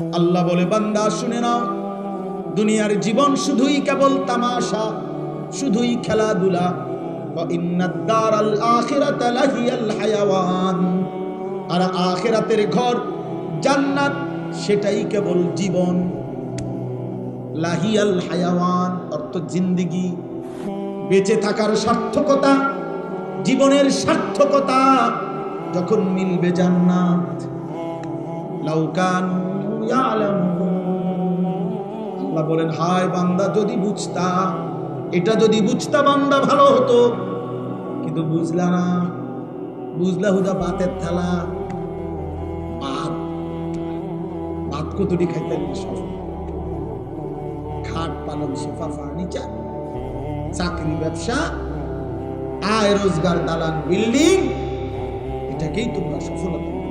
আল্লাহ বলে, বান্দা, শুনে নাও। দুনিয়ার জীবন শুধুই কেবল তামাশা, শুধুই খেলাধুলা। আখেরাতের ঘর জান্নাত, সেটাই কেবল জীবন। অর্থ বেঁচে থাকার সার্থকতা, জীবনের সার্থকতা যখন মিলবে জান্নাত। লাউকান আল্লাহ বলেন, হায় বান্দা, যদি বুঝতা, এটা যদি বুঝতা বান্দা ভালো হতো। কিন্তু বুঝলা না। বুঝলা হুদা বাতের থালা। ভাত ভাত কতটি খাইতে সব। খাট, পালং, সোফা, ফার্নিচার, চাকরি, ব্যবসা, আয় রোজগার, দালান, বিল্ডিং, এটাকেই তোমরা সফলতা।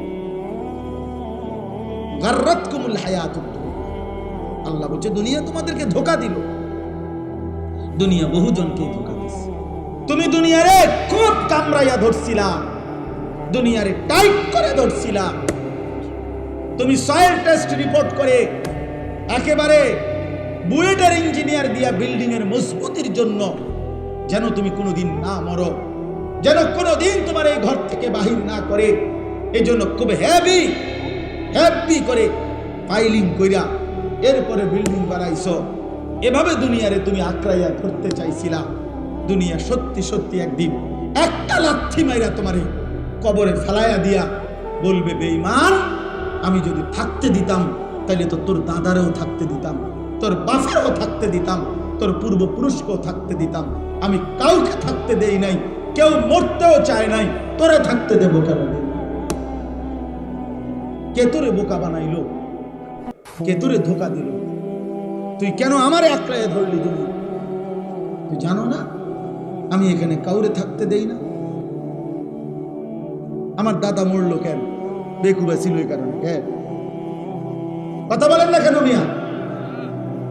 গার্রাত কুমুল হায়াত আল্লাহ বলছে, দুনিয়া তোমাদেরকে ধোকা দিল। দুনিয়া বহুজনকে ধোকা দিছে। তুমি দুনিয়ারে খুব কামড়াইয়া ধরছিলা, দুনিয়ারে টাইট করে ধরছিলা। তুমি সয়েল টেস্ট রিপোর্ট করে একেবারে বুয়েটের ইঞ্জিনিয়ার দিয়া বিল্ডিং এর মজবুতির জন্য যেন তুমি কোনোদিন না মরো, যেন কোনোদিন তোমার এই ঘর থেকে বাহির না করে এই জন্য খুব হেভি হেভি করে ফাইলিং কইরা এরপরে বিল্ডিং বানাইছো। এভাবে দুনিয়ারে তুমি আক্রাইয়া ধরতে চাইছিলা। দুনিয়া সত্যি সত্যি একদিন একটা লাথি মাইরা তোমারে কবরে ফেলাইয়া দিয়া বলবে, বেঈমান, আমি যদি থাকতে দিতাম তাহলে তো তোর দাদারেও থাকতে দিতাম, তোর বাফেরও থাকতে দিতাম, তোর পূর্বপুরুষকেও থাকতে দিতাম। আমি কাউকে থাকতে দেই নাই, কেউ মরতেও চায় নাই, তোরে থাকতে দেবো কেন? কে তোরে বোকা বানাইলো? কে তোরে ধোকা দিল? তুই কেন আমার একলায় ধরলি তুমি? তুই জানো না? আমি এখানে কাউরে থাকতে দেই না। আমার দাদা মরলো কেন? বেকুবা ছিল এই কারণে কেন কথা বলেন না কেন মিয়া?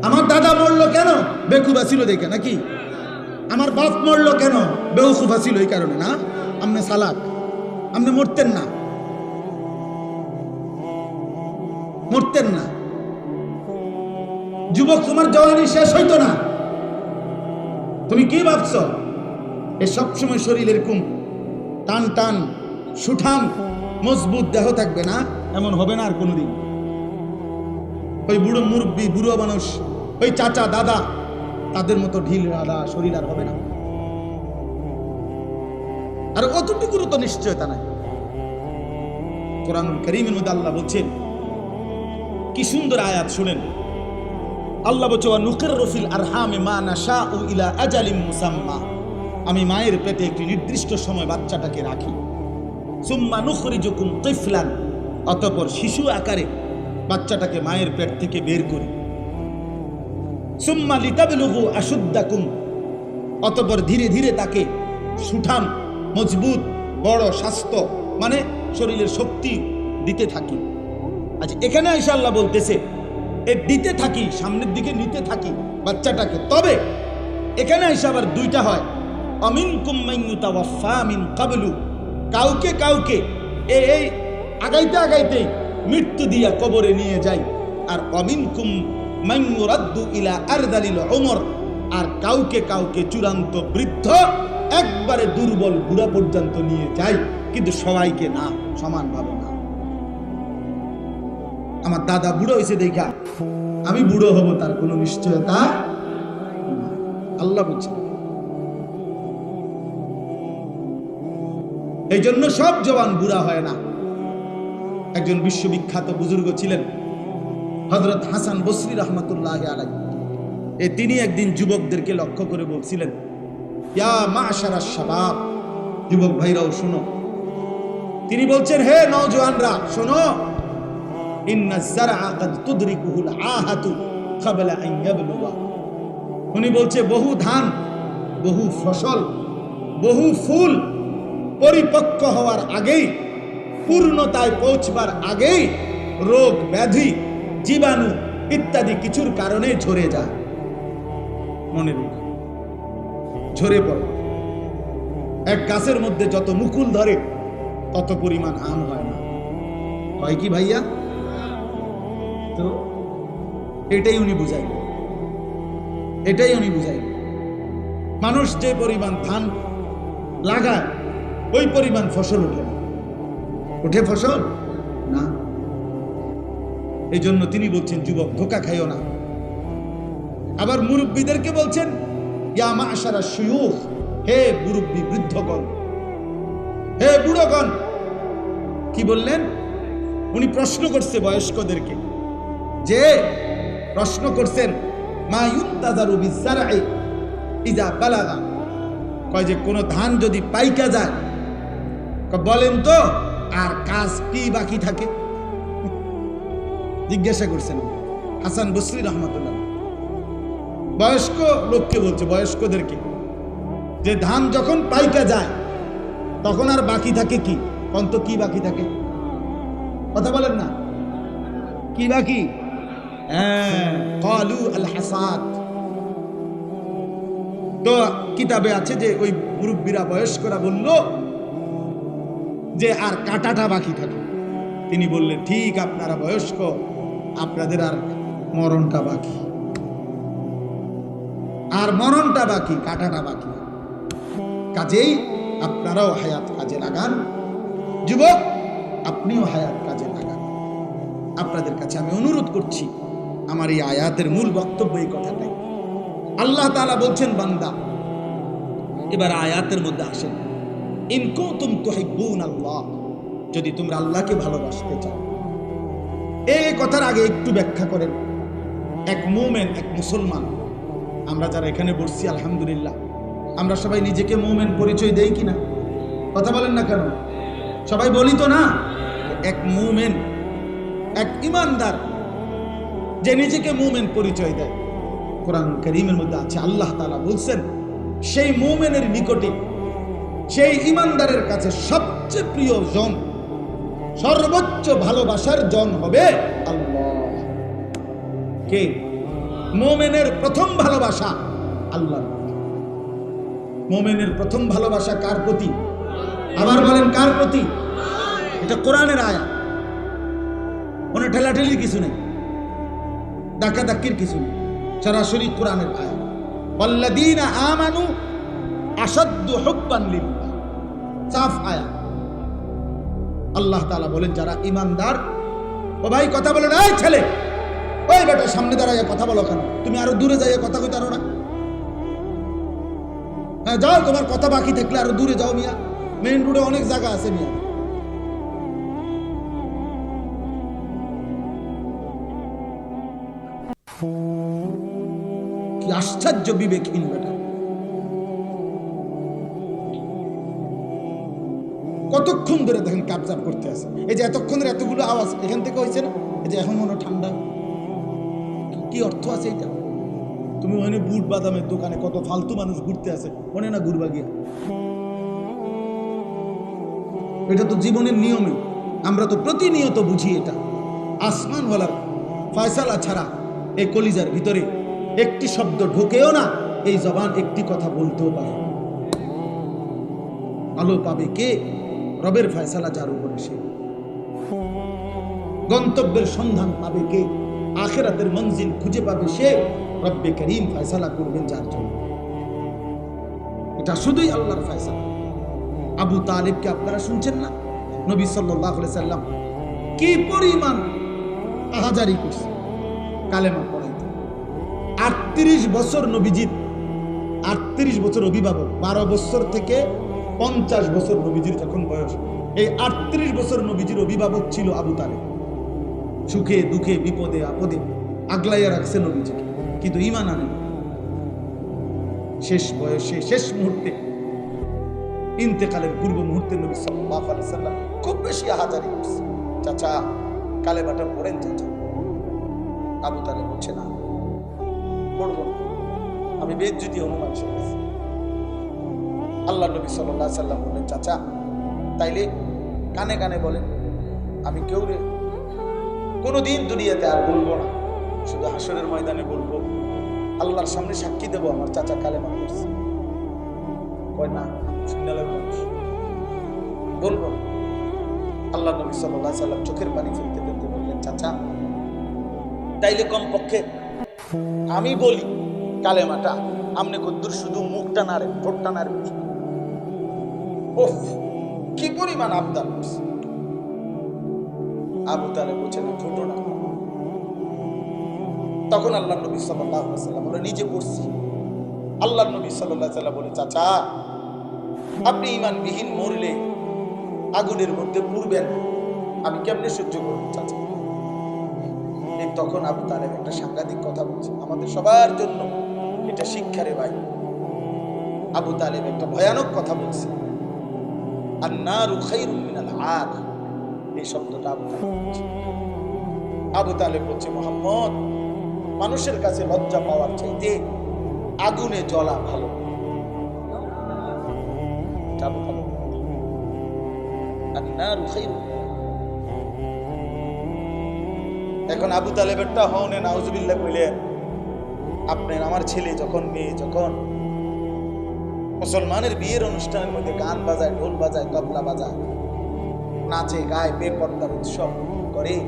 আমার দাদা মরলো কেন? বেকুবা ছিল দেখে নাকি? আমার বাপ মরলো কেন? বেউকুফা ছিল এই কারণে না? আপনি সালাক আপনি মরতেন না। মরতেন না। যুবক, তোমার জওয়ানি শেষ হইতো না। তুমি কি ভাবছ? এ সবসময় শরীর এরকম টান টান, সুঠাম, মজবুত দেহ থাকবে না? এমন হবে না আর কোনোদিন। ওই বুড়ো মুরব্বী, বুড়ো মানুষ, ওই চাচা, দাদা, তাদের মতো ঢিল রাধা শরীর আর হবে না। আর অতটুকুরও তো নিশ্চয়তা নাই। কোরআনুল করিমের মধ্যে আল্লাহ বলছেন কি সুন্দর আয়াত শুনেন। আল্লাহ ওয়া নুকের রফিল আরহামে মা নাশা ও ইলা আজালিম মুসাম্মা। আমি মায়ের পেটে একটি নির্দিষ্ট সময় বাচ্চাটাকে রাখি। সুম্মা নুখরিজুকুম তিফলান অতঃপর শিশু আকারে বাচ্চাটাকে মায়ের পেট থেকে বের করি। সুম্মা লিতাবলুগু আশুদ্দাকুম, অতপর ধীরে ধীরে তাকে সুঠাম, মজবুত, বড়, স্বাস্থ্য মানে শরীরের শক্তি দিতে থাকি। আচ্ছা এখানে আল্লাহ বলতেছে, এ দিতে থাকি, সামনের দিকে নিতে থাকি বাচ্চাটাকে। তবে এখানে আইসা আবার দুইটা হয় অমিন কুমিন কাবলু। কাউকে কাউকে এ এই আগাইতে আগাইতে মৃত্যু দিয়া কবরে নিয়ে যাই, আর অমিন কুম মাইনুরাদ্দু ইলা আরদালিল ওমর আর কাউকে কাউকে চূড়ান্ত বৃদ্ধ একবারে দুর্বল বুড়া পর্যন্ত নিয়ে যায় কিন্তু সবাইকে না, সমানভাবে। আমার দাদা বুড়ো হয়েছে দেখা। আমি বুড়ো হব, তার কোনো নিশ্চয়তা আল্লাহ বলছে। এই জন্য সব জবান বুড়া হয় না। একজন বিশ্ববিখ্যাত বুজুর্গ ছিলেন হজরত হাসান বসরি রহমতুল্লাহ আলাই এ তিনি একদিন যুবকদেরকে লক্ষ্য করে বলছিলেন, ইয়া মা মাশারা শাবাব যুবক ভাইরাও শোনো। তিনি বলছেন, হে নওজোয়ানরা, শোনো। উনি বলছে, বহু ধান, বহু ফসল, বহু ফুল পরিপক্ক হওয়ার আগেই, পূর্ণতায় পৌঁছবার আগেই রোগ, ব্যাধি, জীবাণু ইত্যাদি কিছুর কারণে ঝরে যায়। মনে রেখো, ঝরে পড়ে। এক গাছের মধ্যে যত মুকুল ধরে, তত পরিমাণ আম হয় না। হয় কি ভাইয়া? তো এটাই উনি বুঝাই। এটাই উনি বুঝাই। মানুষ যে পরিমাণ ধান লাগায়, ওই পরিমাণ ফসল ওঠে না। ওঠে ফসল? না। এই জন্য তিনি বলছেন, যুবক, ধোকা খাইও না। আবার মুরব্বীদেরকে বলছেন, ইয়া মাশারা শুয়ুখ, হে মুরব্বী বৃদ্ধগণ, হে বুড়োগণ। কি বললেন? উনি প্রশ্ন করছে বয়স্কদেরকে। যে প্রশ্ন করছেন, মা ইজা কয় যে, কোনো ধান যদি পাইকা যায় বলেন তো, আর কাজ কি বাকি থাকে? জিজ্ঞাসা করছেন হাসান বসরি রহমতুল্লাহ। বয়স্ক লোককে বলছে, বয়স্কদেরকে, যে ধান যখন পাইকা যায়, তখন আর বাকি থাকে কি? অন্ত কি বাকি থাকে? কথা বলেন না। কি বাকি? কলু আল হাসাদ। তো কিতাবে আছে যে ওই মুরব্বীরা বয়স্করা বলল যে, আর কাটাটা বাকি থাকে। তিনি বললেন, ঠিক, আপনারা বয়স্ক, আপনাদের আর মরণটা বাকি। আর মরণটা বাকি, কাটাটা বাকি। কাজেই আপনারাও হায়াত কাজে লাগান। যুবক, আপনিও হায়াত কাজে লাগান। আপনাদের কাছে আমি অনুরোধ করছি আমার এই আয়াতের মূল বক্তব্য এই কথাটাই। আল্লাহ তাআলা বলছেন, বান্দা, এবার আয়াতের মধ্যে আসেন। ইনকো তুম তুহিব্বুন আল্লাহ, যদি তোমরা আল্লাহকে ভালোবাসতে চাও। এই কথার আগে একটু ব্যাখ্যা করেন। এক মোমেন, এক মুসলমান, আমরা যারা এখানে বসছি, আলহামদুলিল্লাহ, আমরা সবাই নিজেকে মোমেন পরিচয় দেই কিনা? কথা বলেন না কেন? সবাই বলি তো না? এক মুমেন, এক ইমানদার যে নিজেকে মুমেন পরিচয় দেয়। কোরআন করিমের মধ্যে আছে, আল্লাহ তাআলা বলছেন, সেই মুমেনের নিকটে সেই ইমানদারের কাছে সবচেয়ে প্রিয় জন, সর্বোচ্চ ভালোবাসার জন হবে আল্লাহ। কে? মোমেনের প্রথম ভালোবাসা আল্লাহ মোমেনের প্রথম ভালোবাসা কার প্রতি? আবার বলেন কার প্রতি? এটা কোরআনের আয়া কোনো ঠেলাঠেলির কিছু নেই। ডাকা ডাকির কিছু নেই। সরাসরি কোরআনের আল্লাহ তাআলা বলেন, যারা ইমানদার ও ভাই, কথা বলে না, এই ছেলে! ওই বেটা, সামনে দাঁড়াইয়া কথা বলো কেন? তুমি আরও দূরে যাইয়া কথা কইতে পারো না? হ্যাঁ যাও, তোমার কথা বাকি থাকলে আরও দূরে যাও মিয়া। মেইন রোডে অনেক জায়গা আছে মিয়া। কি আশ্চর্য বিবেকহীন বেটা কতক্ষণ ধরে দেখেন কাবজাব করতে আছে? এই যে এতক্ষণ ধরে এতগুলো আওয়াজ এখান থেকে হয়েছে না? এই যে এখন মনে ঠান্ডা। কি- কি অর্থ আছে এটা? তুমি ওখানে বুট বাদামের দোকানে কত ফালতু মানুষ ঘুরতে আছে মনে না ঘুরবা গিয়া? এটা তো জীবনের নিয়মে আমরা তো প্রতিনিয়ত বুঝি এটা। আসমানওয়ালার ফয়সালা ছাড়া এই কলিজার ভিতরে একটি শব্দ ঢোকেও না, এই জবান একটি কথা বলতেও পারে আলো পাবে কে? রবের ফয়সালা যার উপরে সে। গন্তব্যের সন্ধান পাবে কে? আখেরাতের মঞ্জিল খুঁজে পাবে সে? রব্বে করিম ফয়সালা করবেন যার জন্য। এটা শুধুই আল্লাহর ফয়সালা। আবু তালেবকে আপনারা শুনছেন না? নবী সাল্লাহ সাল্লাম কি পরিমাণ আহাজারি করছে। কালেমা পড়াইতে আটত্রিশ বছর নবীজিৎ আটত্রিশ বছর অভিভাবক, বারো বছর থেকে পঞ্চাশ বছর নবীজির যখন বয়স, এই আটত্রিশ বছর নবীজির অভিভাবক ছিল আবু তালে সুখে, দুঃখে, বিপদে, আপদে আগলাইয়া রাখছে নবীজিকে, কিন্তু ইমান আনেন শেষ বয়সে, শেষ মুহূর্তে, ইন্তেকালের পূর্ব মুহূর্তে নবী সাল্লাল্লাহু আলাইহি সাল্লাম খুব বেশি করছে। চাচা, কালেমাটা পড়েন চাচা। আবু তালেব বলছে, না পড়ব আমি বেদ যদি অনুমান শিখেছি আল্লাহ নবী সাল্লাহ সাল্লাম বললেন, চাচা, তাইলে কানে কানে বলেন, আমি কেউ রে, কোনোদিন দুনিয়াতে আর বলব না। শুধু হাসরের ময়দানে বলব, আল্লাহর সামনে সাক্ষী দেবো আমার চাচা কালেমা করছে কয়, না, সিগন্যালের মানুষ। বলব। আল্লাহ নবী সাল্লাহ সাল্লাম চোখের পানি ফেলতে ফেলতে বললেন, চাচা তাইলে কমপক্ষে আমি বলি কালেমাটা আমনে কদ্দুর শুধু মুখটা নাড়েন ঠোঁটটা ওফ কি পরিমাণ আবদার আবু তালে বলছে, না ঠোঁটো না। তখন আল্লাহ নবী সাল্লাহ সাল্লাম বলে, নিজে পড়ছি। আল্লাহ নবী সাল্লাহ সাল্লাম বলে, চাচা, আপনি ইমানবিহীন মরলে আগুনের মধ্যে পুড়বেন আমি কেমনে সহ্য করব, চাচা? তখন আবু তালেব একটা সাংঘাতিক কথা বলছে। আমাদের সবার জন্য এটা শিক্ষারে ভাই। আবু তালেব একটা ভয়ানক কথা বলছে। আন্নারু খাইরুম মিনাল আগ এই শব্দটা আবু তালেব বলছে। আবু তালেব বলছে, মোহাম্মদ, মানুষের কাছে লজ্জা পাওয়ার চাইতে আগুনে জ্বলা ভালো। এটা আবু তালেব বলছে। এখন আবু তালেবেরটা হনে নাউজুবিল্লাহ কইলেন আপনার আমার ছেলে যখন, মেয়ে যখন, মুসলমানের বিয়ের অনুষ্ঠানের মধ্যে গান বাজায়, ঢোল বাজায়, তবলা বাজায়, নাচে, গায় বেপর্দার উৎসব করে,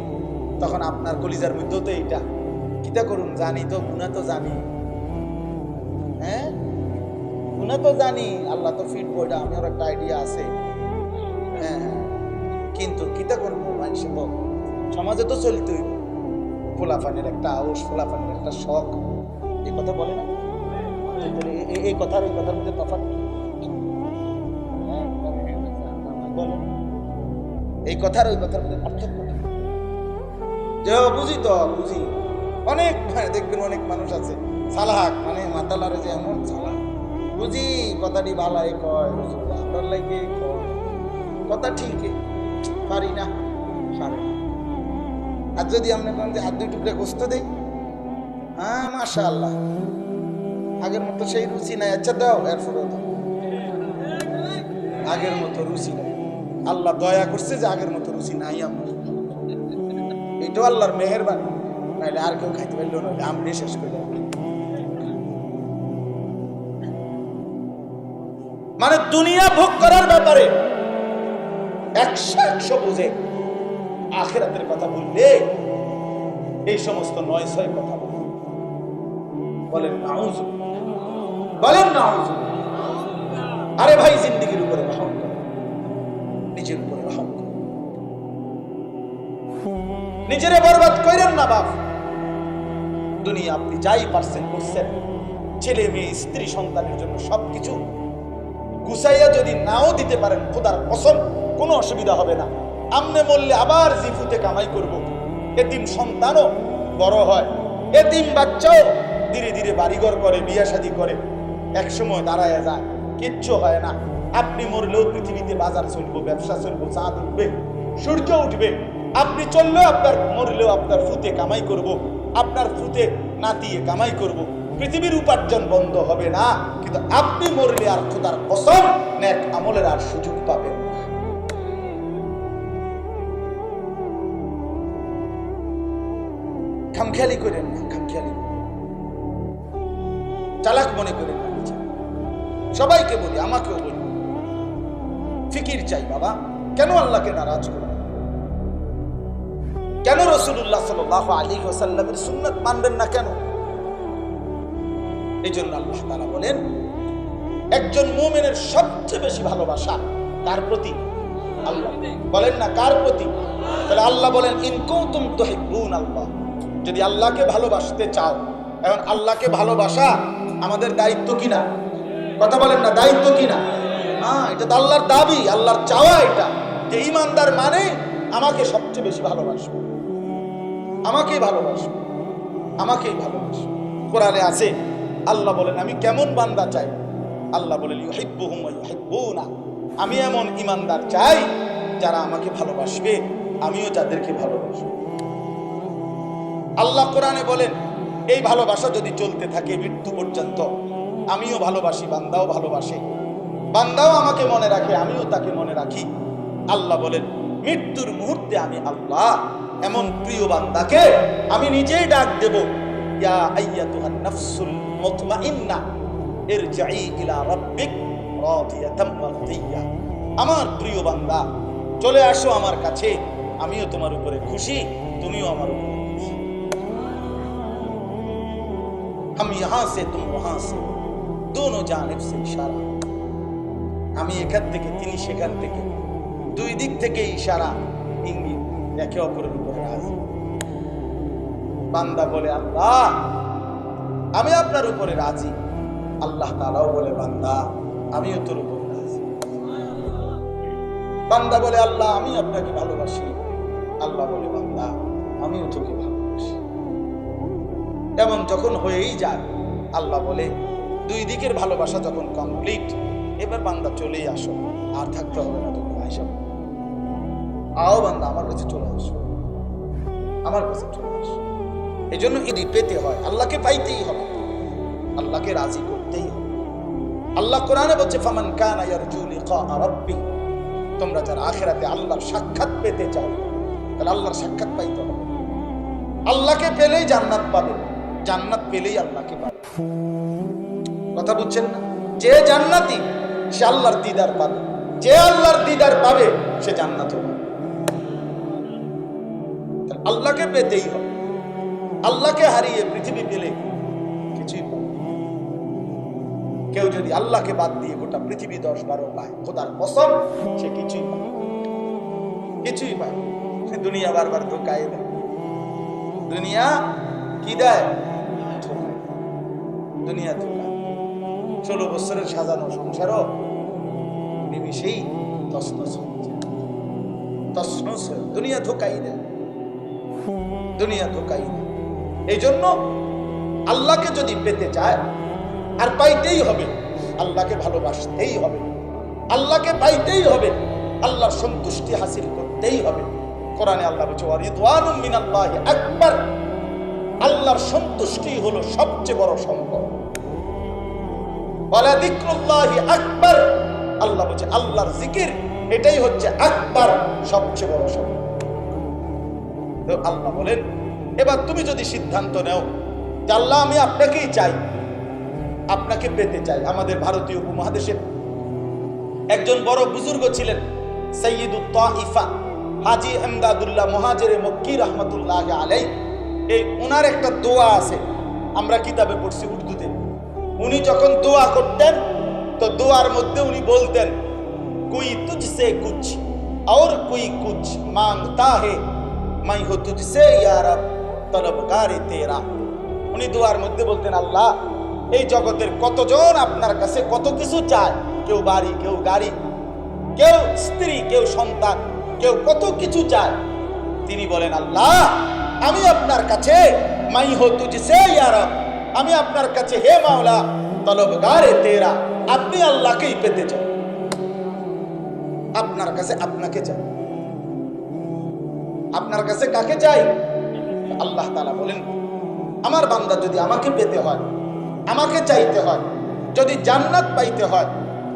তখন আপনার কলিজার মধ্যেও তো এইটা। কিতা করুন, জানি তো গুণা তো জানি। হ্যাঁ? গুণা তো জানি, আল্লাহ তো ফিট বইটা আমার একটা আইডিয়া আছে। হ্যাঁ হ্যাঁ। কিন্তু কিতা করব, মানুষ সমাজে তো চলতে হইব ফোলাফানের একটা আউস ফোলাফানের একটা শখ এই কথা বলে না? এই কথার ওই কথার মধ্যে তফাৎ? হ্যাঁ, এই কথার ওই কথার মধ্যে পার্থক্য বুঝি তো বুঝি। অনেক মানে দেখবেন অনেক মানুষ আছে সালাহাক মানে মাতালারে যে এমন সালাহ বুঝি কথাটি ভালাই কয় আপনার কয়? কথা ঠিকই পারি না না। আর যদি আপনি কোন যে হাত দুই টুকরে গোস্ত দেই? হ্যাঁ মাশা আল্লাহ আগের মতো সেই রুচি নাই। আচ্ছা দাও, এরপরেও আগের মতো রুচি নাই। আল্লাহ দয়া করছে যে আগের মতো রুচি নাই আমার। এটাও আল্লাহর মেহেরবানি। নাহলে আর কেউ খাইতে পারল না আমি শেষ করে মানে দুনিয়া ভোগ করার ব্যাপারে একশো একশো বুঝে। আখেরাতের কথা বললে এই সমস্ত নয় ছয় কথা বলে বলেন নাউজ বলেন নাউজ আরে ভাই, জিন্দিগির উপরে রহম করো। নিজের উপরে রহম করো। নিজেরে বরবাদ করেন না বাপ। দুনিয়া আপনি যাই পারছেন করছেন, ছেলে মেয়ে, স্ত্রী সন্তানের জন্য সবকিছু গুছাইয়া যদি নাও দিতে পারেন, খোদার কসম, কোনো অসুবিধা হবে না। আমনে মরলে আবার জিফুতে কামাই করব। এতিম সন্তানও বড় হয়। এতিম বাচ্চাও ধীরে ধীরে বাড়িঘর করে বিয়া শাদি করে। এক সময় দাঁড়ায় যায়। কিচ্ছু হয় না। আপনি মরলেও পৃথিবীতে বাজার চলবো, ব্যবসা চলবো, চাঁদ উঠবে, সূর্য উঠবে। আপনি চললেও আপনার, মরলেও আপনার ফুতে কামাই করব। আপনার ফুতে নাতিয়ে কামাই করব। পৃথিবীর উপার্জন বন্ধ হবে না। কিন্তু আপনি মরলে আর খোদার কসম, নেক আমলের আর সুযোগ পাবেন খামখেয়ালি করেন না, খামখেয়ালি। চালাক মনে করেন না সবাইকে বলি, আমাকেও বলি। ফিকির চাই, বাবা। কেন আল্লাহকে নারাজ করবেন কেন রসুল্লাহ সাল আলী ওসাল্লামের সুন্নত মানবেন না কেন? এই জন্য আল্লাহ তালা বলেন, একজন মোমেনের সবচেয়ে বেশি ভালোবাসা কার প্রতি? আল্লাহ। বলেন না কার প্রতি? তাহলে আল্লাহ বলেন ইনকুতুম তুহিব্বুন আল্লাহ যদি আল্লাহকে ভালোবাসতে চাও, এখন আল্লাহকে ভালোবাসা আমাদের দায়িত্ব কিনা? কথা বলেন না, দায়িত্ব কিনা? হ্যাঁ এটা তো আল্লাহর দাবি, আল্লাহর চাওয়া এটা। যে ইমানদার মানে আমাকে সবচেয়ে বেশি ভালোবাসবে। আমাকেই ভালোবাসবে। আমাকেই ভালোবাসবে। কোরআনে আছে, আল্লাহ বলেন, আমি কেমন বান্দা চাই? আল্লাহ বলেন ইউহিব্বুনা। আমি এমন ইমানদার চাই যারা আমাকে ভালোবাসবে, আমিও যাদেরকে ভালোবাসবো। আল্লাহ কোরআনে বলেন, এই ভালোবাসা যদি চলতে থাকে মৃত্যু পর্যন্ত, আমিও ভালোবাসি, বান্দাও ভালোবাসে। বান্দাও আমাকে মনে রাখে, আমিও তাকে মনে রাখি। আল্লাহ বলেন, মৃত্যুর মুহূর্তে আমি আল্লাহ, এমন প্রিয় বান্দাকে আমি নিজেই ডাক দেব। ইয়া আইয়াতুহান নাফসুল মুতমাইন্না, ইরজাই ইলা রাব্বিক রাদিয়াতাম মারদিয়া আমার প্রিয় বান্দা, চলে আসো আমার কাছে, আমিও তোমার উপরে খুশি, তুমিও আমার উপরে हम यहाँ से तुम वहां से दोनों জানিব से ইশারা আমি এখান থেকে তিনি সেখান থেকে দুই দিক থেকে ইশারা ইঙ্গিত একে অপরের উপরে রাজি বান্দা বলে আল্লাহ আমি আপনার উপরে রাজি আল্লাহ তাআলাও বলে বান্দা আমিও তোর উপরে রাজি বান্দা বলে আল্লাহ আমি আপনাকে ভালোবাসি আল্লাহ বলে বান্দা আমিও তোকে ভালোবাসি এমন যখন হয়েই যায় আল্লাহ বলে, দুই দিকের ভালোবাসা যখন কমপ্লিট এবার বান্দা চলেই আসো, আর থাকতে হবে না তুমি আইসা আও বান্দা, আমার কাছে চলে আসো। আমার কাছে চলে আসো। এই জন্য ইদি পেতে হয়, আল্লাহকে পাইতেই হবে। আল্লাহকে রাজি করতেই হবে। আল্লাহ কোরআনে বলছে, ফামান কানা রাব্বি। তোমরা যারা আখেরাতে আল্লাহর সাক্ষাৎ পেতে চাও, তাহলে আল্লাহর সাক্ষাৎ পাইতে হবে। আল্লাহকে পেলেই জান্নাত পাবে। জান্নাত পেলেই আল্লাহকে পাবে। কথা বুঝছেন না? যে জান্নাতি, সে আল্লাহর দিদার পাবে। যে আল্লাহর দিদার পাবে, সে জান্নাত হবে আল্লাহকে পেতেই হবে। আল্লাহকে হারিয়ে পৃথিবী পেলে কিছুই কেউ যদি আল্লাহকে বাদ দিয়ে গোটা পৃথিবী দশ বারো পায়, খোদার কসম, সে কিছুই কিছুই পায় দুনিয়া বারবার ধোকায় দেয়। দুনিয়া কি দেয়। দুনিয়া ধোকা ষোলো বছরের সাজানো সংসারও নিমিশেই তসনস। তসনস দুনিয়া ধোকাই দেয়। দুনিয়া ধোকাই দেয়। এই জন্য আল্লাহকে যদি পেতে চায়, আর পাইতেই হবে। আল্লাহকে ভালোবাসতেই হবে। আল্লাহকে পাইতেই হবে। আল্লাহর সন্তুষ্টি হাসিল করতেই হবে। কোরআনে আল্লাহ বলছে, ওয়ারিদওয়ানুম মিনাল্লাহি আকবার। আল্লাহর সন্তুষ্টি হলো সবচেয়ে বড় সম্পদ। আল্লাহ বলছে এটাই হচ্ছে সবচেয়ে বড় আল্লাহ বলেন, এবার তুমি যদি সিদ্ধান্ত নেও আমি আপনাকেই চাই, আপনাকে পেতে চাই আমাদের ভারতীয় উপমহাদেশের একজন বড় বুজুর্গ ছিলেন সৈয়দুল তাইফা হাজি এমদাদুল্লাহ মহাজের মক্কি রহমতুল্লাহ আলাই এই ওনার একটা দোয়া আছে, আমরা কিতাবে পড়ছি উর্দুতে। উনি যখন দোয়া করতেন, তো দোয়ার মধ্যে উনি বলতেন, কুই তুঝসে কুচ আর কুই কুছ মাংতা হে মাই হো তুঝসে ইয়ারব তলবগারে তেরা। উনি দোয়ার মধ্যে বলতেন, আল্লাহ, এই জগতের কতজন আপনার কাছে কত কিছু চায়? কেউ বাড়ি, কেউ গাড়ি, কেউ স্ত্রী, কেউ সন্তান, কেউ কত কিছু চায়? তিনি বলেন, আল্লাহ আমি আপনার কাছে মাই হো তুঝসে ইয়া রব। আমি আপনার কাছে, হে মাওলা, তলবগারে তেরা। আপনি আল্লাহকেই পেতে চান। আপনার কাছে আপনাকে চাই। আপনার কাছে কাকে চাই? আল্লাহ তালা বলেন, আমার বান্দা যদি আমাকে পেতে হয়, আমাকে চাইতে হয়, যদি জান্নাত পাইতে হয়,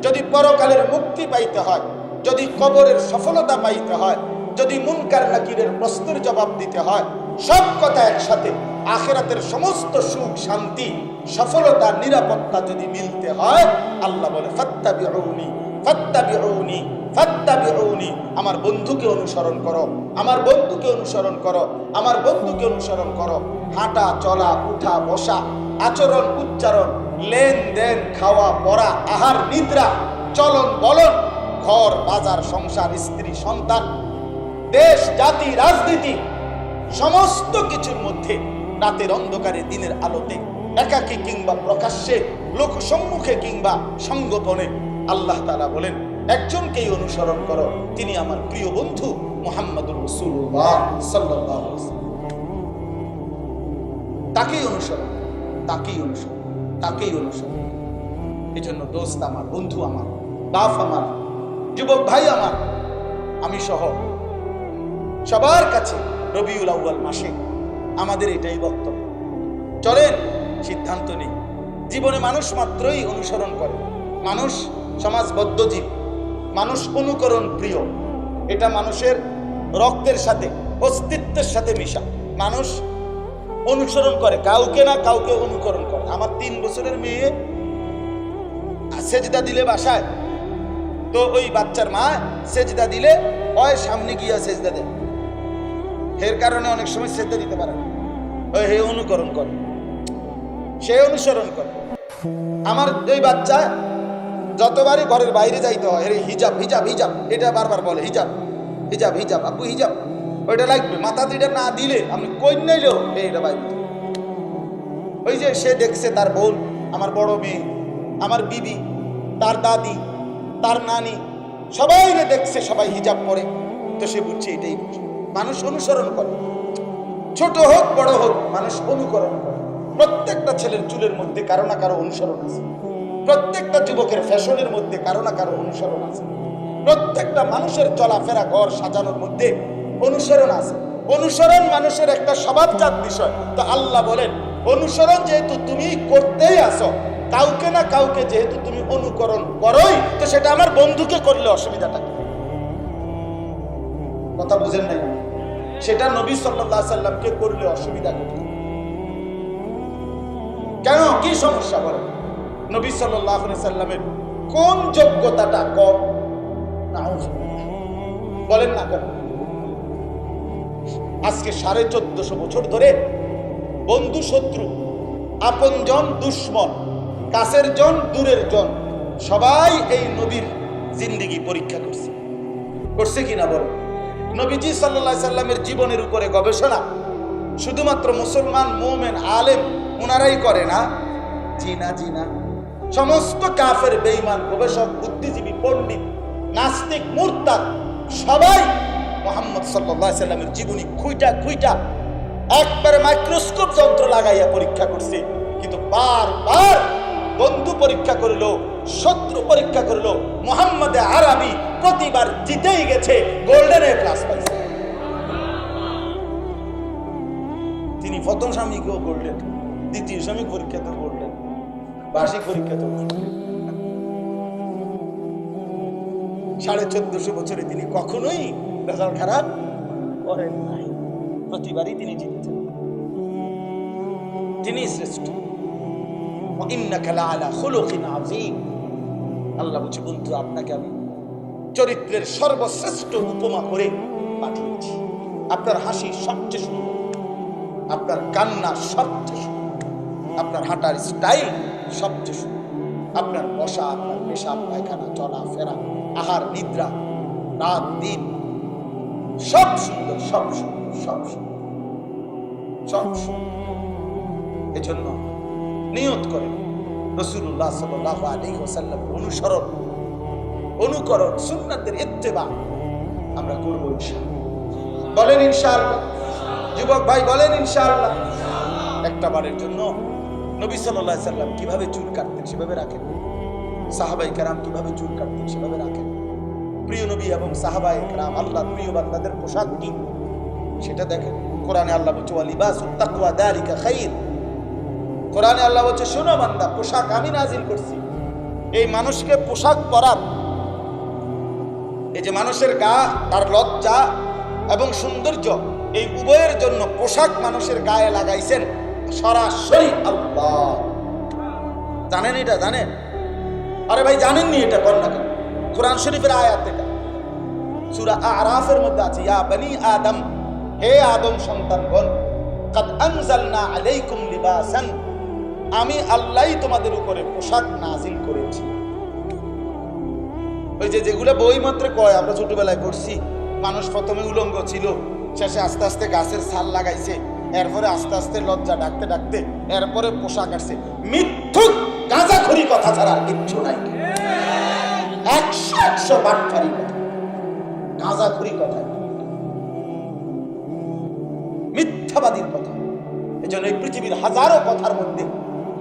যদি পরকালের মুক্তি পাইতে হয়, যদি কবরের সফলতা পাইতে হয়, যদি মুনকার, নাকিরের প্রশ্নের জবাব দিতে হয় সব কথা একসাথে। আখেরাতের সমস্ত সুখ, শান্তি, সফলতা, নিরাপত্তা যদি মিলতে হয়, আল্লাহ বলে, ফাত্তাবিউনি ফাত্তাবিউনি ফাত্তাবিউনি। আমার বন্ধুকে অনুসরণ করো, আমার বন্ধুকে অনুসরণ করো, আমার বন্ধুকে অনুসরণ করো। হাঁটা, চলা, উঠা, বসা, আচরণ, উচ্চারণ, লেনদেন, খাওয়া, পড়া, আহার, নিদ্রা, চলন, বলন, ঘর, বাজার, সংসার, স্ত্রী, সন্তান, দেশ, জাতি, রাজনীতি সমস্ত কিছুর মধ্যে রাতের অন্ধকারে দিনের আলোতে একাকী কিংবা প্রকাশ্যে লোক সম্মুখে কিংবা সংগোপনে আল্লাহ তালা বলেন, একজনকেই অনুসরণ করো। তিনি আমার প্রিয় বন্ধু মোহাম্মদুর তাকেই অনুসরণ তাকেই অনুসরণ তাকেই অনুসরণ। এই জন্য দোস্ত আমার, বন্ধু আমার, বাপ আমার, যুবক ভাই আমার, আমি সহ সবার কাছে রবিউল আউ্য়াল মাসে আমাদের এটাই বক্তব্য। চলেন, সিদ্ধান্ত নেই। জীবনে মানুষ মাত্রই অনুসরণ করে। মানুষ সমাজবদ্ধ জীব। মানুষ অনুকরণ প্রিয়। এটা মানুষের রক্তের সাথে, অস্তিত্বের সাথে মিশা। মানুষ অনুসরণ করে, কাউকে না কাউকে অনুকরণ করে। আমার তিন বছরের মেয়ে সেজদা দিলে বাসায়। তো ওই বাচ্চার মা সেজদা দিলে হয়, সামনে গিয়া সেজদা দেয়। এর কারণে অনেক সময় সেজদা দিতে পারে হে অনুকরণ করে। সে অনুসরণ করে। আমার এই বাচ্চা যতবারই ঘরের বাইরে যাইতে হয় আরে হিজাব হিজাব হিজাব, এটা বারবার বলে, হিজাব হিজাব হিজাব আপু হিজাব, ওইটা লাগবে। মাথা দিটা না দিলে আমি কই নাইলো এইটা বাইরে। ওই যে সে দেখছে তার বোন, আমার বড় মেয়ে, আমার বিবি, তার দাদি, তার নানি সবাই দেখছে, সবাই হিজাব পরে। তো সে বুঝছে এটাই বুঝে। মানুষ অনুসরণ করে। ছোট হোক, বড় হোক, মানুষ অনুকরণ করে। প্রত্যেকটা ছেলের চুলের মধ্যে কারও না কারও অনুসরণ আছে। প্রত্যেকটা যুবকের ফ্যাশনের মধ্যে কারও না কারও অনুসরণ আছে। প্রত্যেকটা মানুষের চলাফেরা, ঘর সাজানোর মধ্যে অনুসরণ আছে। অনুসরণ মানুষের একটা স্বভাবজাত বিষয়। তো আল্লাহ বলেন, অনুসরণ যেহেতু তুমি করতেই আসো কাউকে না কাউকে যেহেতু তুমি অনুকরণ করোই, তো সেটা আমার বন্ধুকে করলে অসুবিধাটা কথা বুঝেন নাই? সেটা নবী সাল্লাহ সাল্লামকে করলে অসুবিধা কি কেন? কি সমস্যা বলে নবী সাল্লামের কোন যোগ্যতাটা কম। বলেন না কেন? আজকে সাড়ে চোদ্দশো বছর ধরে বন্ধু শত্রু, আপনজন দুশ্মন, কাছের জন, দূরের জন, সবাই এই নবীর জিন্দিগি পরীক্ষা করছে। করছে কিনা বলো? নবীজি সাল্লাহ সাল্লামের জীবনের উপরে গবেষণা। শুধুমাত্র মুসলমান, মোমেন, আলেম ওনারাই করে না। জিনা জিনা। সমস্ত কাফের বেইমান গবেষক, বুদ্ধিজীবী, পণ্ডিত, নাস্তিক, মুরতাদ, সবাই মোহাম্মদ সাল্লাহ সাল্লামের জীবনী খুইটা খুইটা একবারে মাইক্রোস্কোপ যন্ত্র লাগাইয়া পরীক্ষা করছে। কিন্তু বারবার বন্ধু পরীক্ষা করল শত্রু পরীক্ষা করলো মোহাম্মদে আরবি প্রতিবার জিতেই গেছে গোল্ডেন এ প্লাস পাইছে তিনি প্রথম স্বামীকেও গোল্ডেন দ্বিতীয় স্বামী পরীক্ষাতেও গোল্ডেন বার্ষিক পরীক্ষাতেও golden। সাড়ে চোদ্দশো বছরে তিনি কখনোই রেজাল্ট খারাপ করেন নাই প্রতিবারই তিনি জিতেছেন তিনি শ্রেষ্ঠ وإنك لعلى خلق عظيم আল্লাহ বলছে, বন্ধু, আপনাকে আমি চরিত্রের সর্বশ্রেষ্ঠ উপমা করে পাঠিয়েছি। আপনার হাসি সবচেয়ে সুন্দর, আপনার কান্না সবচেয়ে সুন্দর, আপনার হাঁটার স্টাইল সবচেয়ে সুন্দর, আপনার বসা আপনার পেশাব, পায়খানা, চলা, ফেরা, আহার, নিদ্রা, রাত, দিন, সব সুন্দর সব সুন্দর সব সুন্দর সব সুন্দর। এজন্য নিয়ত করেন রসুল্লাহ সাল্লাহ আলী ওসাল্লাম অনুসরণ, অনুকরণ, সুন্নাতের ইত্তেবা আমরা করব ইনশাআল্লাহ। বলেন ইনশাআল্লাহ। যুবক ভাই, বলেন ইনশাআল্লাহ। একটা বারের জন্য নবী সাল্লাহ সাল্লাম কীভাবে চুল কাটতেন সেভাবে রাখেন। সাহাবাই কারাম কীভাবে চুল কাটতেন সেভাবে রাখেন। প্রিয় নবী এবং সাহাবাই কারাম, আল্লাহ প্রিয় বান্দাদের পোশাক কি? সেটা দেখেন। কোরআনে আল্লাহ বলছে ওয়ালিবাস তাকওয়া দালিকা কোরআনে আল্লাহ বলছে, শোনো বান্দা, পোশাক আমি নাজিল করছি। এই মানুষকে পোশাক পরার। এই যে মানুষের গা, তার লজ্জা এবং সৌন্দর্য, এই উভয়ের জন্য পোশাক মানুষের গায়ে লাগাইছেন সরাসরি আল্লাহ। জানেন এটা? জানেন? আরে ভাই, জানেননি এটা? কর না কেন? কোরআন শরীফের আয়াত এটা। সূরা আরাফের মধ্যে আছে, ইয়া বনি আদম, হে আদম সন্তানগণ, কাদ আনজালনা আলাইকুম লিবাসান আমি আল্লাহই তোমাদের উপরে পোশাক নাজিল করেছি। ওই যে যেগুলো বই মাত্র কয়, আমরা ছোটবেলায় পড়ছি, মানুষ প্রথমে উলঙ্গ ছিল, শেষে আস্তে আস্তে গাছের ছাল লাগাইছে, এরপরে আস্তে আস্তে লজ্জা ডাকতে ডাকতে, এরপরে পোশাক আসছে। মিথ্যুক গাঁজাখড়ি কথা ছাড়া আর কিচ্ছু নাই। একশো একশো বাটফারি কথা গাঁজাখড়ি কথা। মিথ্যাবাদীর কথা। জন্য এই পৃথিবীর হাজারো কথার মধ্যে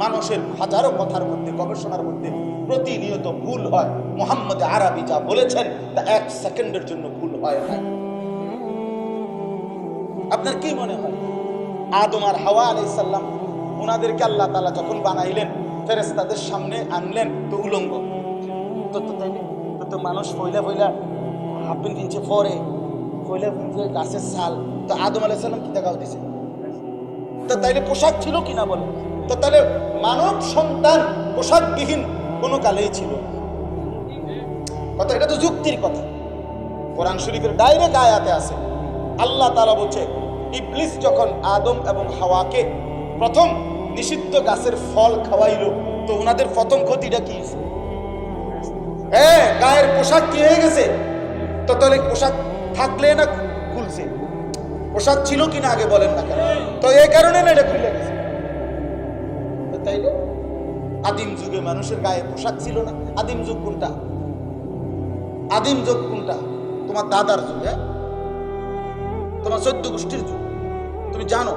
মানুষের হাজারো কথার মধ্যে, গবেষণার মধ্যে প্রতিনিয়ত ভুল হয়। মোহাম্মদ আরবি যা বলেছেন, তা এক সেকেন্ডের জন্য ভুল হয় না। আপনার কি মনে হয়? আদম আর হাওয়া আলাইসাল্লাম ওনাদেরকে আল্লাহ তালা যখন বানাইলেন ফেরেস্তাদের সামনে আনলেন, তো উলঙ্গ। তো তো তাইলে তো মানুষ ফইলা ফইলা হাফ প্যান্ট কিনছে পরে ফইলা কিনছে গাছের সাল তো আদম আলাইসাল্লাম কি দেখাও দিছে? তো তাইলে পোশাক ছিল কিনা বলে তো তাহলে মানব সন্তান পোশাকবিহীন কোনো কালেই ছিল। কথা, এটা তো যুক্তির কথা। কোরআন শরীফের ডাইরেক্ট আয়াতে আছে। আল্লাহ তাআলা বলছে, ইবলিস যখন আদম এবং হাওয়াকে প্রথম নিষিদ্ধ গাছের ফল খাওয়াইল, তো ওনাদের প্রথম ক্ষতিটা কি? হ্যাঁ গায়ের পোশাক কি হয়ে গেছে? তো তাহলে পোশাক থাকলে না খুলছে? পোশাক ছিল কিনা আগে বলেন না কেন? তো এই কারণে না এটা খুলে গেছে? তাইলে? আদিম যুগে মানুষের গায়ে পোশাক ছিল না। আদিম যুগ কোনটা? আদিম যুগ কোনটা? তোমার দাদার যুগ হ্যাঁ? তোমার চোদ্দ গোষ্ঠীর যুগ। তুমি জানো?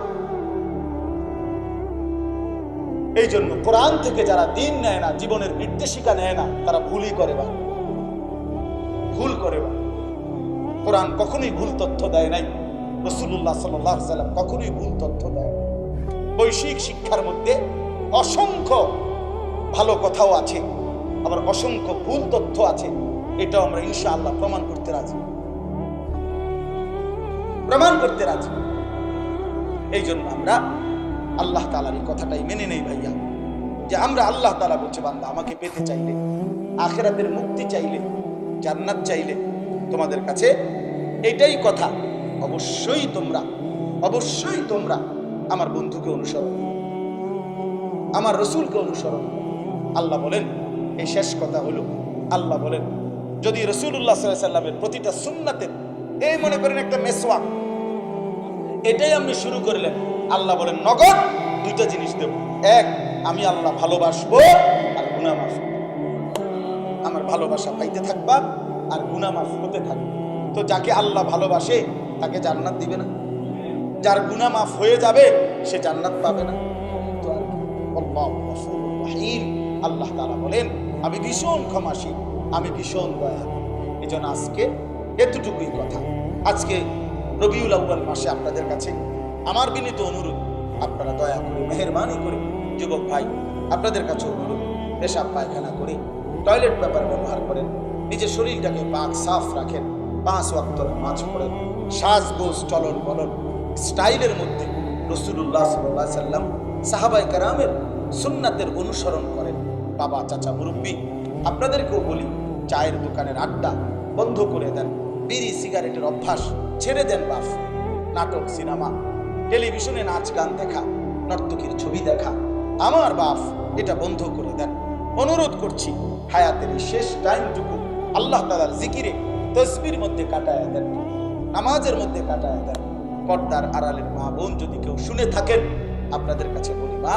এই জন্য কোরআন থেকে যারা দিন নেয় না, জীবনের নির্দেশিকা নেয় না, তারা ভুলই করে বা। ভুল করে বা। কোরআন কখনোই ভুল তথ্য দেয় নাই। রসুল্লাহ সাল্লাম কখনোই ভুল তথ্য দেয় বৈশ্বিক শিক্ষার মধ্যে অসংখ্য ভালো কথাও আছে, আবার অসংখ্য ভুল তথ্য আছে, এটাও আমরা ইনশাআল্লাহ প্রমাণ করতে রাজি। প্রমাণ করতে রাজি। এই জন্য আমরা আল্লাহ তালার এই কথাটাই মেনে নেই ভাইয়া, যে আমরা আল্লাহ তালা বলছে, বান্দা, আমাকে পেতে চাইলে, আখেরাতের মুক্তি চাইলে, জান্নাত চাইলে তোমাদের কাছে এটাই কথা। অবশ্যই তোমরা অবশ্যই তোমরা আমার বন্ধুকে অনুসরণ। আমার রসুলকে অনুসরণ। আল্লাহ বলেন এই শেষ কথা হলো। আল্লাহ বলেন, যদি রসুল্লাহ সাল্লামের প্রতিটা সুন্নাতের এই মনে করেন একটা মেসওয়াক এটাই আপনি শুরু করলেন, আল্লাহ বলেন, নগদ দুইটা জিনিস দেব। এক, আমি আল্লাহ ভালোবাসবো আর গুনা মাফ আমার ভালোবাসা পাইতে থাকবা আর গুনা মাফ হতে থাকবে। তো যাকে আল্লাহ ভালোবাসে, তাকে জান্নাত দিবে না। যার গুনা মাফ হয়ে যাবে, সে জান্নাত পাবে না। আল্লাহ বলেন, আমি ভীষণ ক্ষমাশীল, আমি ভীষণ দয়া এই জন্য আজকে এতটুকুই কথা। আজকে রবিউল আউ্বাল মাসে আপনাদের কাছে আমার বিনীত অনুরোধ, আপনারা দয়া করে, মেহরবানি করে, যুবক ভাই, আপনাদের কাছে অনুরোধ, পেশাব পায়খানা করে, টয়লেট পেপার ব্যবহার করেন, নিজের শরীরটাকে পাক, সাফ রাখেন, পাঁচ ওয়াক্ত নামাজ পড়েন সাজগোজ চলন বলন স্টাইলের মধ্যে রসুল্লাহ সাল্লাহ সাল্লাম সাহাবাই কারামের সুন্নাতের অনুসরণ করেন। বাবা, চাচা, মুরব্বী, আপনাদেরকেও বলি, চায়ের দোকানের আড্ডা বন্ধ করে দেন। বিড়ি, সিগারেটের অভ্যাস ছেড়ে দেন বাপ। নাটক, সিনেমা, টেলিভিশনে নাচ, গান দেখা, নর্তকীর ছবি দেখা। আমার বাপ এটা বন্ধ করে দেন। অনুরোধ করছি, হায়াতের শেষ টাইমটুকু আল্লাহ তালার জিকিরে তসবির মধ্যে কাটায় দেন, নামাজের মধ্যে কাটায় দেন। পর্দার আড়ালের মা বোন যদি কেউ শুনে থাকেন, আপনাদের কাছে বলি, মা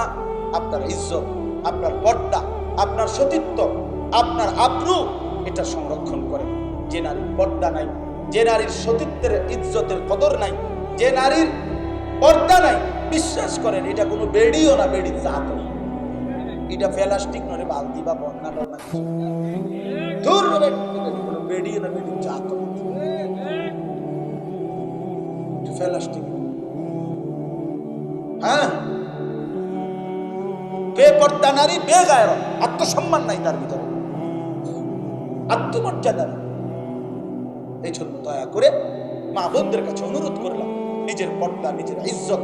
আপনার ইজ্জত, আপনার পর্দা, আপনার সতীত্ব, আপনার আব্রু এটা সংরক্ষণ করেন যে নারীর পর্দা নাই, যে নারীর সতীত্বের ইজ্জতের কদর নাই, যে নারীর পর্দা নাই, বিশ্বাস করেন, এটা কোনো বেডিও না, বেডির জাত এটা প্লাস্টিক নয় বালতি বা বন্যা বেডিও না, বেডির জাত প্লাস্টিক। হ্যাঁ? বেপর্দা নারী বেগায়ের আত্মসম্মান নাই তার ভিতরে। আত্মমর্যাদা নাই। এই জন্য দয়া করে মা বোনদের কাছে অনুরোধ করলাম, নিজের পর্দা, নিজের ইজ্জত,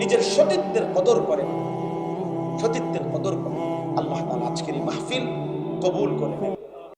নিজের সতীত্বের কদর করে, সতীত্বের কদর করে। আল্লাহ তালা আজকের এই মাহফিল কবুল করে নেন।